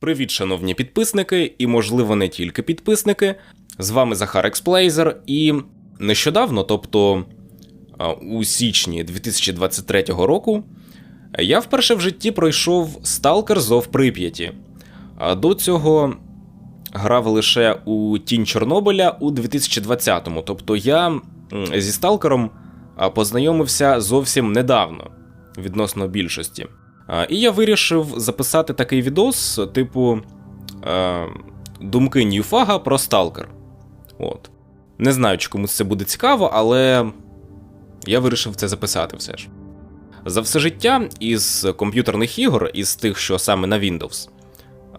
Привіт, шановні підписники, і, можливо, не тільки підписники. З вами Захар Експлейзер, і нещодавно, тобто у січні 2023 року, я вперше в житті пройшов Сталкер Зов Прип'яті. А до цього грав лише у Тінь Чорнобиля у 2020-му. Тобто я зі Сталкером познайомився зовсім недавно відносно більшості. І я вирішив записати такий відос, типу е, Думки Ньюфага про Сталкер. От. Не знаю, чи комусь це буде цікаво, але я вирішив це записати все ж. За все життя із комп'ютерних ігор, із тих, що саме на Windows,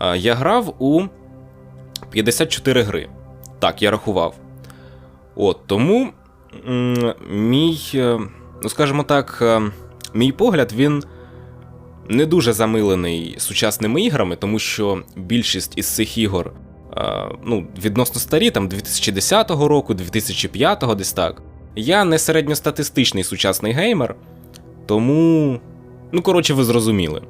е, я грав у 54 гри. Так, я рахував. От, тому мій, е, ну скажімо так, мій погляд, він не дуже замилений сучасними іграми, тому що більшість із цих ігор е, ну, відносно старі, там 2010 року, 2005 десь так. Я не середньостатистичний сучасний геймер, тому. Ну, коротше, ви зрозуміли.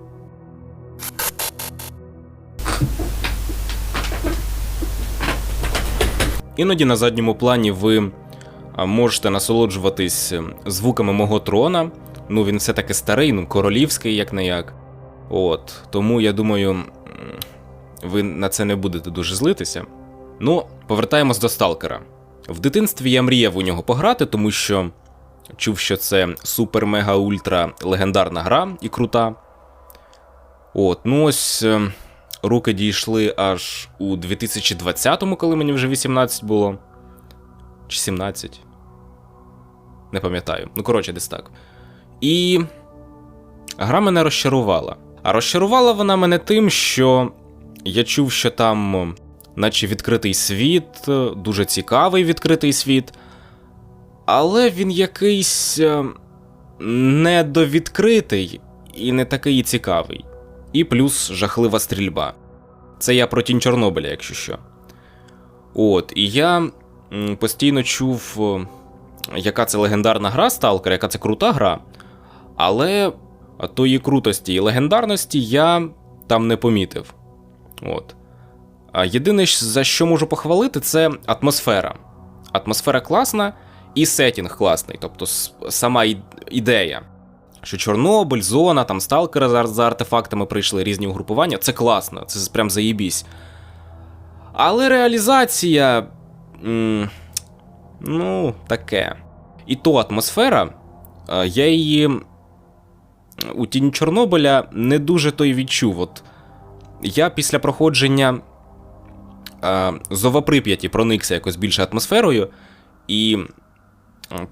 Іноді на задньому плані ви можете насолоджуватись е, звуками мого трона. Ну, він все-таки старий, ну, королівський, як не як. От. Тому я думаю, ви на це не будете дуже злитися. Ну, повертаємось до Сталкера. В дитинстві я мріяв у нього пограти, тому що чув, що це супер-мега-ультра легендарна гра і крута. От, ну ось е, руки дійшли аж у 2020-му, коли мені вже 18 було. Чи 17. Не пам'ятаю. Ну, коротше, десь так. І гра мене розчарувала. А розчарувала вона мене тим, що я чув, що там, наче відкритий світ, дуже цікавий відкритий світ, але він якийсь е, недовідкритий і не такий цікавий. І плюс жахлива стрільба. Це я про тінь Чорнобиля, якщо що. От, і я постійно чув, е, яка це легендарна гра Сталкер, яка це крута гра. Але тої крутості і легендарності я там не помітив. От. Єдине, за що можу похвалити, це атмосфера. Атмосфера класна і сетінг класний, тобто сама ідея. Що Чорнобиль, зона, там сталкери за, за артефактами прийшли, різні угрупування. Це класно, це прям заєбісь. Але реалізація. М- ну, таке. І то атмосфера, е, я її у тіні Чорнобиля не дуже то й відчув. От я після проходження е, Зова Прип'яті проникся якось більше атмосферою і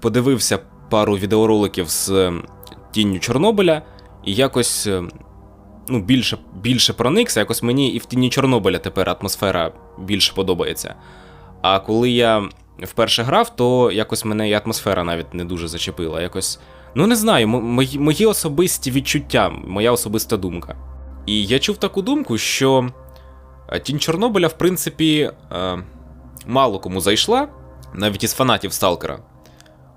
подивився пару відеороликів з е, тінню Чорнобиля, і якось е, ну, більше, більше проникся. Якось мені і в тіні Чорнобиля тепер атмосфера більше подобається. А коли я вперше грав, то якось мене і атмосфера навіть не дуже зачепила. Якось Ну, не знаю, мої, мої особисті відчуття, моя особиста думка. І я чув таку думку, що е, тінь Чорнобиля, в принципі, е, мало кому зайшла, навіть із фанатів Сталкера.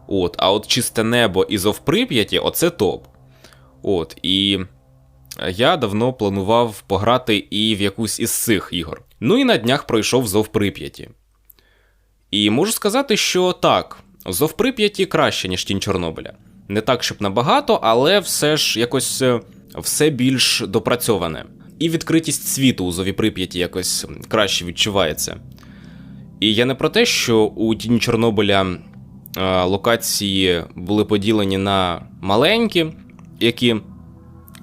От, а от чисте небо і Зов Прип'яті оце топ. От, і я давно планував пограти і в якусь із цих ігор. Ну і на днях пройшов Зов Прип'яті. І можу сказати, що так, Зов Прип'яті краще, ніж Тінь Чорнобиля. Не так, щоб набагато, але все ж якось е, все більш допрацьоване. І відкритість світу у Зові Прип'яті якось краще відчувається. І я не про те, що у Тіні Чорнобиля е, локації були поділені на маленькі, які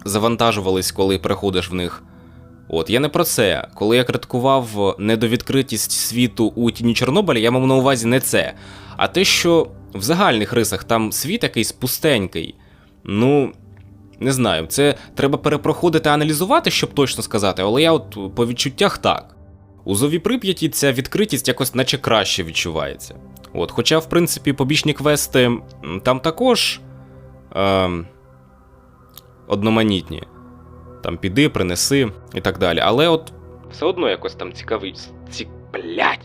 завантажувались, коли приходиш в них. От, я не про це. Коли я критикував недовідкритість світу у Тіні Чорнобиля, я мав на увазі не це. А те, що в загальних рисах там світ якийсь пустенький. Ну, не знаю, це треба перепроходити, аналізувати, щоб точно сказати, але я от по відчуттях так. У Зові Прип'яті ця відкритість якось наче краще відчувається. От, хоча, в принципі, побічні квести там також е, одноманітні. Там піди, принеси і так далі. Але от все одно якось там цікавий. Ці... Блять.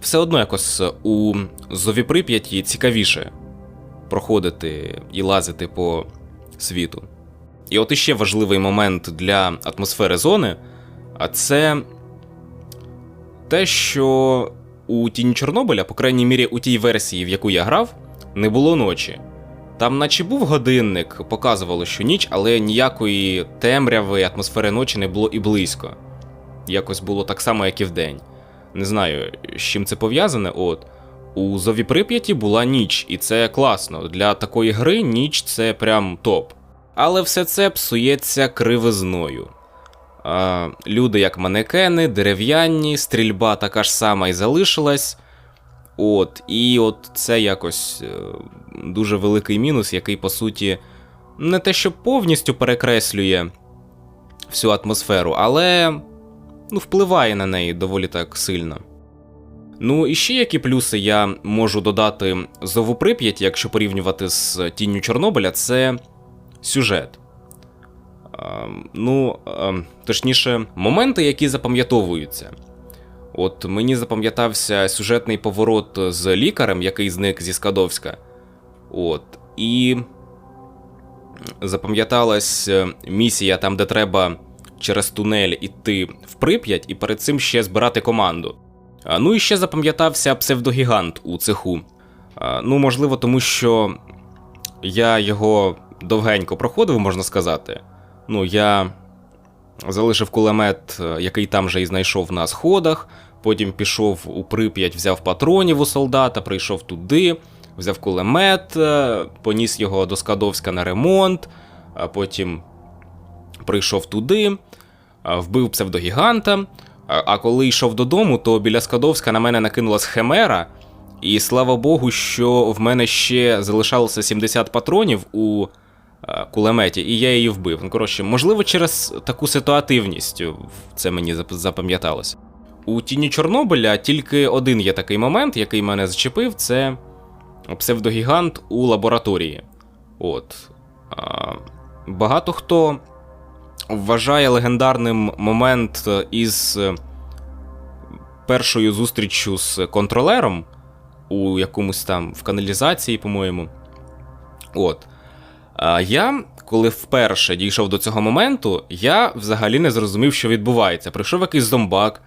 Все одно якось у Зові Прип'яті цікавіше проходити і лазити по світу. І от іще важливий момент для атмосфери зони А це те, що у Тіні Чорнобиля, по крайній мірі, у тій версії, в яку я грав, не було ночі. Там, наче був годинник, показувало, що ніч, але ніякої темряви, атмосфери ночі не було і близько. Якось було так само, як і вдень. Не знаю, з чим це пов'язане. От. У Зові Прип'яті була ніч, і це класно. Для такої гри ніч це прям топ. Але все це псується кривизною. А, люди як манекени, дерев'яні, стрільба така ж сама і залишилась. От, і от це якось е, дуже великий мінус, який, по суті, не те, що повністю перекреслює всю атмосферу, але ну, впливає на неї доволі так сильно. Ну і ще які плюси я можу додати зову Прип'яті, якщо порівнювати з Тінню Чорнобиля, це сюжет. А, ну, а, точніше, моменти, які запам'ятовуються. От мені запам'ятався сюжетний поворот з лікарем, який зник зі Скадовська. От, і запам'яталась е, місія там, де треба через тунель іти в Прип'ять, і перед цим ще збирати команду. Ну і ще запам'ятався псевдогігант у цеху. Ну, можливо, тому що я його довгенько проходив, можна сказати. Ну, я залишив кулемет, е, який там же і знайшов на сходах. Потім пішов у Прип'ять, взяв патронів у солдата, прийшов туди, взяв кулемет, е, поніс його до Скадовська на ремонт, а потім прийшов туди, вбив псевдогіганта. А а коли йшов додому, то біля Скадовська на мене накинулась химера. І слава Богу, що в мене ще залишалося 70 патронів у е, кулеметі, і я її вбив. Ну, коротше, можливо, через таку ситуативність це мені запам'яталося. У тіні Чорнобиля тільки один є такий момент, який мене зачепив, це псевдогігант у лабораторії. От. Багато хто вважає легендарним момент із е, першою зустріччю з контролером у якомусь там в каналізації, по-моєму. От. А я, коли вперше дійшов до цього моменту, я взагалі не зрозумів, що відбувається. Прийшов якийсь зомбак,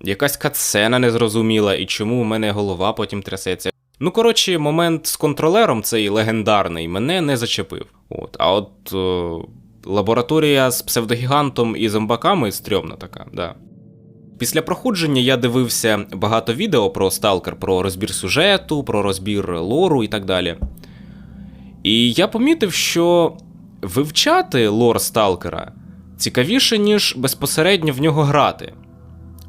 якась катсцена незрозуміла, і чому у мене голова потім трясеться. Ну, коротше, момент з контролером, цей легендарний, мене не зачепив. От. А от о, лабораторія з псевдогігантом і зомбаками стрьомна така, да. Після проходження я дивився багато відео про Сталкер, про розбір сюжету, про розбір лору і так далі. І я помітив, що вивчати лор Сталкера цікавіше, ніж безпосередньо в нього грати.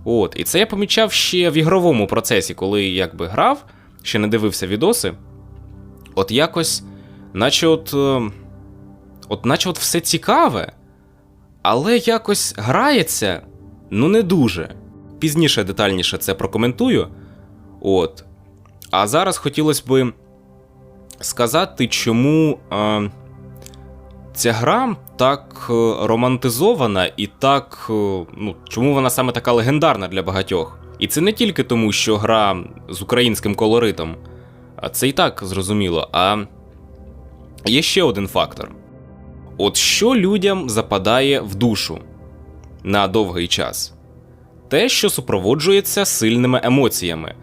От, і це я помічав ще в ігровому процесі, коли якби грав, ще не дивився відоси. От якось, наче от. От наче от все цікаве, але якось грається, ну не дуже. Пізніше детальніше це прокоментую. От. А зараз хотілося би сказати, чому е, ця гра так е, романтизована і так. е, ну, чому вона саме така легендарна для багатьох. І це не тільки тому, що гра з українським колоритом, а це і так зрозуміло. А є ще один фактор. От що людям западає в душу на довгий час? Те, що супроводжується сильними емоціями.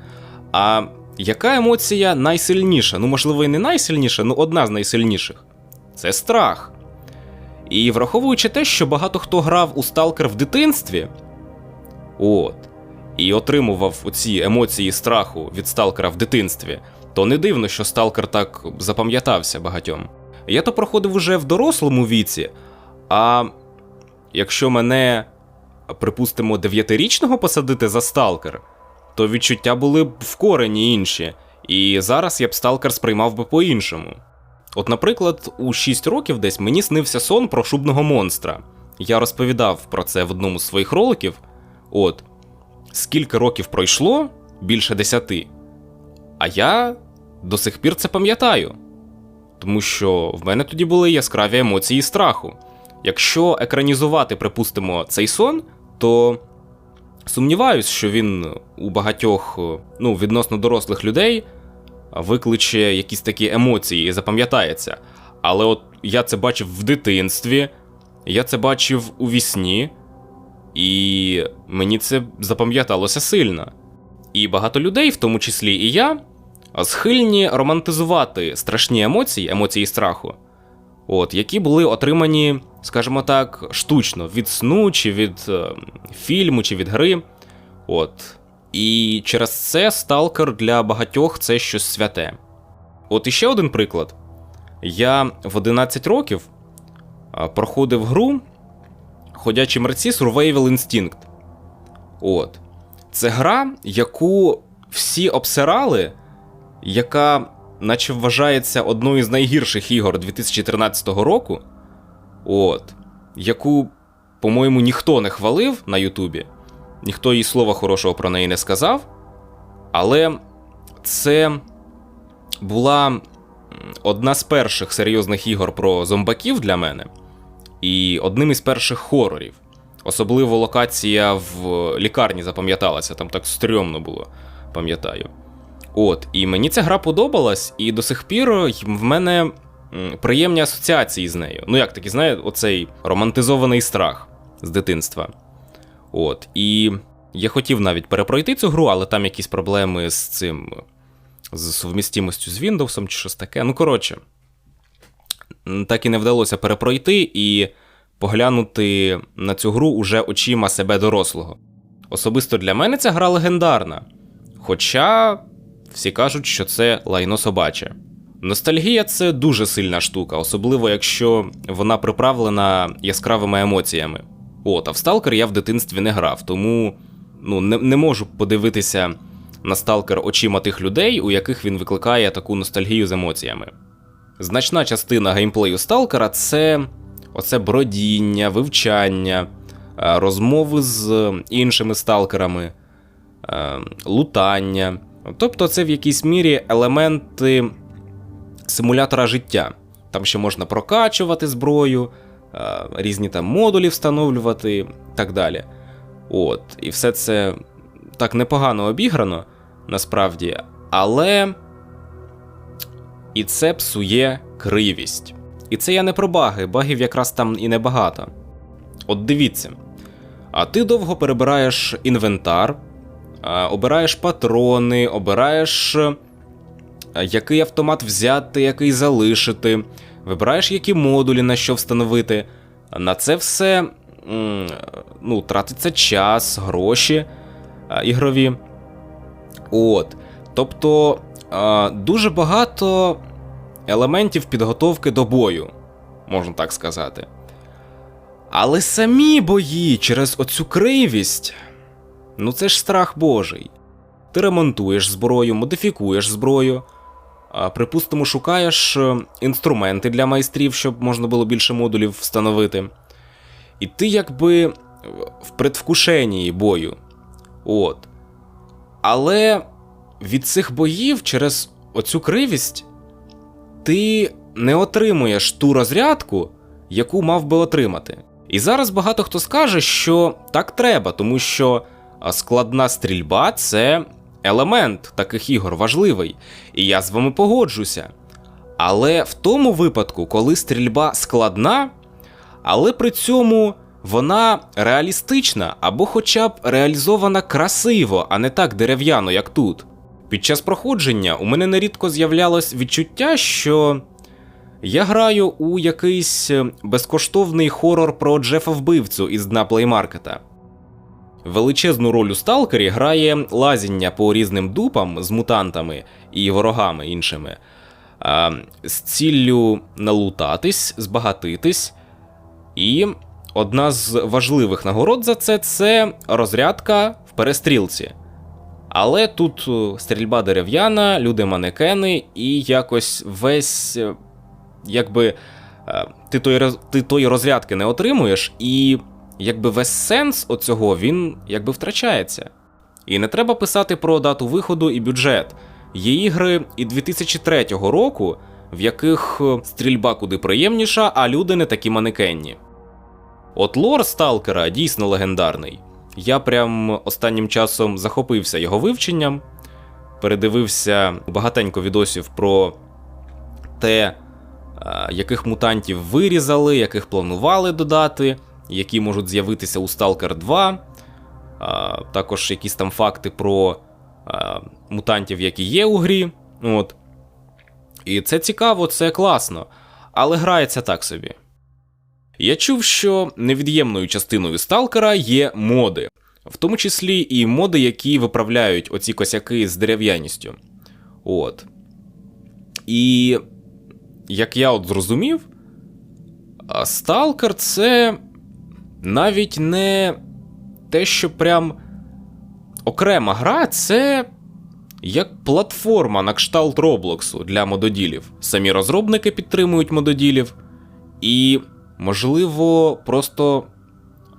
А яка емоція найсильніша? Ну, можливо, і не найсильніша, ну одна з найсильніших це страх. І враховуючи те, що багато хто грав у Сталкер в дитинстві, от, і отримував оці емоції страху від Сталкера в дитинстві, то не дивно, що Сталкер так запам'ятався багатьом. Я то проходив уже в дорослому віці, а якщо мене, припустимо, дев'ятирічного посадити за сталкер, то відчуття були б в корені інші, і зараз я б сталкер сприймав би по-іншому. От, наприклад, у 6 років десь мені снився сон про шубного монстра. Я розповідав про це в одному з своїх роликів. От, скільки років пройшло, більше десяти. А я до сих пір це пам'ятаю. Тому що в мене тоді були яскраві емоції страху. Якщо екранізувати, припустимо, цей сон, то сумніваюсь, що він у багатьох ну, відносно дорослих людей викличе якісь такі емоції і запам'ятається. Але от я це бачив в дитинстві, я це бачив у вісні. І мені це запам'яталося сильно. І багато людей, в тому числі і я, схильні романтизувати страшні емоції, емоції страху, от, які були отримані, скажімо так, штучно від сну, чи від е, фільму, чи від гри. От. І через це сталкер для багатьох це щось святе. От іще один приклад. Я в 11 років проходив гру Ходячі мерці Survival Instinct. От. Це гра, яку всі обсирали, яка, наче вважається одною з найгірших ігор 2013 року. От. Яку, по-моєму, ніхто не хвалив на Ютубі, ніхто їй слова хорошого про неї не сказав. Але це була одна з перших серйозних ігор про зомбаків для мене, і одним із перших хорорів. Особливо локація в лікарні запам'яталася, там так стрьомно було, пам'ятаю. От, і мені ця гра подобалась, і до сих пір в мене приємні асоціації з нею. Ну, як такі, знаєте, оцей романтизований страх з дитинства. От, і я хотів навіть перепройти цю гру, але там якісь проблеми з цим, з совмістимостю з Windows чи щось таке. Ну, коротше, так і не вдалося перепройти і поглянути на цю гру уже очима себе дорослого. Особисто для мене ця гра легендарна. Хоча всі кажуть, що це лайно собаче. Ностальгія це дуже сильна штука, особливо якщо вона приправлена яскравими емоціями. От, а в Сталкер я в дитинстві не грав, тому ну, не, не можу подивитися на Сталкер очима тих людей, у яких він викликає таку ностальгію з емоціями. Значна частина геймплею Сталкера це оце бродіння, вивчання, е, розмови з іншими сталкерами, е, лутання. Тобто, це в якійсь мірі елементи симулятора життя. Там ще можна прокачувати зброю, е, різні там модулі встановлювати і так далі. От, і все це так непогано обіграно, насправді, але і це псує кривість. І це я не про баги, багів якраз там і небагато. От дивіться. А ти довго перебираєш інвентар, обираєш патрони, обираєш, е, який автомат взяти, який залишити, вибираєш, які модулі на що встановити. На це все ну, тратиться час, гроші ігрові. От. Тобто дуже багато елементів підготовки до бою, можна так сказати. Але самі бої через оцю кривість, ну це ж страх Божий. Ти ремонтуєш зброю, модифікуєш зброю, припустимо, шукаєш е, інструменти для майстрів, щоб можна було більше модулів встановити. І ти якби в предвкушенні бою. От. Але від цих боїв через оцю кривість ти не отримуєш ту розрядку, яку мав би отримати. І зараз багато хто скаже, що так треба, тому що складна стрільба це елемент таких ігор важливий, і я з вами погоджуся. Але в тому випадку, коли стрільба складна, але при цьому вона реалістична або хоча б реалізована красиво, а не так дерев'яно, як тут. Під час проходження у мене нерідко з'являлось відчуття, що я граю у якийсь е, безкоштовний хорор про Джефа вбивцю із дна плеймаркета. Величезну роль у сталкері грає лазіння по різним дупам з мутантами і ворогами іншими, а, з ціллю налутатись, збагатитись. І одна з важливих нагород за це це розрядка в перестрілці. Але тут е, стрільба дерев'яна, люди манекени, і якось весь. е, Якби е, ти роз- ти тої розрядки не отримуєш, і якби весь сенс оцього він якби втрачається. І не треба писати про дату виходу і бюджет. Є ігри і 2003 року, в яких е, стрільба куди приємніша, а люди не такі манекенні. От лор Сталкера дійсно легендарний. Я прям останнім часом захопився його вивченням, передивився багатенько відосів про те, яких мутантів вирізали, яких планували додати, які можуть з'явитися у Stalker 2, а, також якісь там факти про а, мутантів, які є у грі. От. І це цікаво, це класно, але грається так собі. Я чув, що невід'ємною частиною сталкера є моди, в тому числі і моди, які виправляють оці косяки з дерев'яністю. От. І як я от зрозумів, сталкер це навіть не те, що прям окрема гра, це як платформа на кшталт Роблоксу для мододілів. Самі розробники підтримують мододілів, і, можливо, просто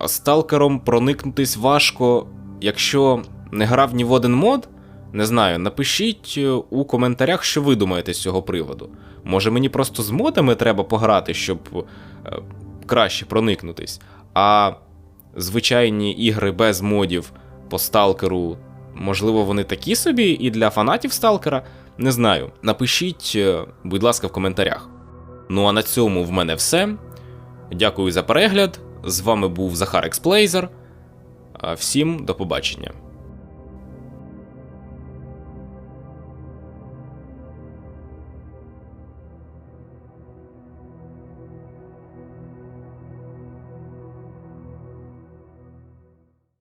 сталкером проникнутись важко, якщо не грав ні в один мод. Не знаю, напишіть е, у коментарях, що ви думаєте з цього приводу. Може, мені просто з модами треба пограти, щоб е, краще проникнутись. А звичайні ігри без модів по сталкеру, можливо, вони такі собі і для фанатів сталкера. Не знаю. Напишіть, е, будь ласка, в коментарях. Ну а на цьому в мене все. Дякую за перегляд. З вами був Захар Експлейзер. Всім до побачення.